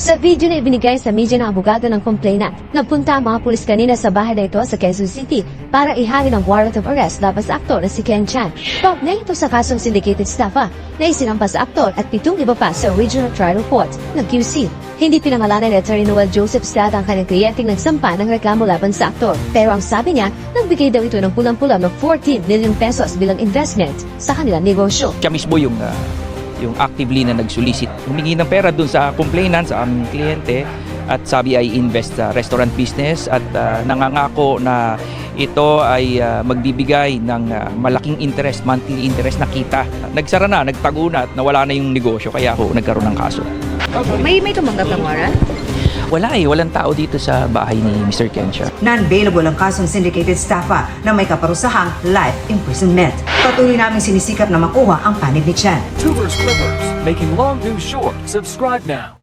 Sa video na ibinigay sa media ng abogado ng complainant, nagpunta ang mga pulis kanina sa bahay na ito sa Quezon City para ihalin ang warrant of arrest laban sa aktor na si Ken Chan. Kaugnay ito sa kasong syndicated staffa na isinampas sa aktor at pitong iba pa sa Regional Trial Court ng QC. Hindi pinangalanan ni Attorney Noel Joseph Stad ang kanyang kliyenteng nagsampa ng reklamo laban sa aktor. Pero ang sabi niya, nagbigay daw ito ng pulang-pula ng 14 million pesos bilang investment sa kanilang negosyo. siya mismo yung ah, yung actively na nag-solicit. Humingi ng pera dun sa complainant, sa aming kliyente at sabi ay invest sa restaurant business at ah, nangangako na ito ay ah, magbibigay ng ah, malaking interest, monthly interest na kita. Nagsara na, nagtago na at nawala na yung negosyo kaya ako nagkaroon ng kaso. May may tumanggap ng warrant? Wala eh, walang tao dito sa bahay ni Mr. Kensha. Non-bailable ang kasong syndicated staffa na may kaparusahang life imprisonment. Patuloy naming sinisikap na makuha ang panig ni Chan. Tubers Clippers, making long news short. Subscribe now.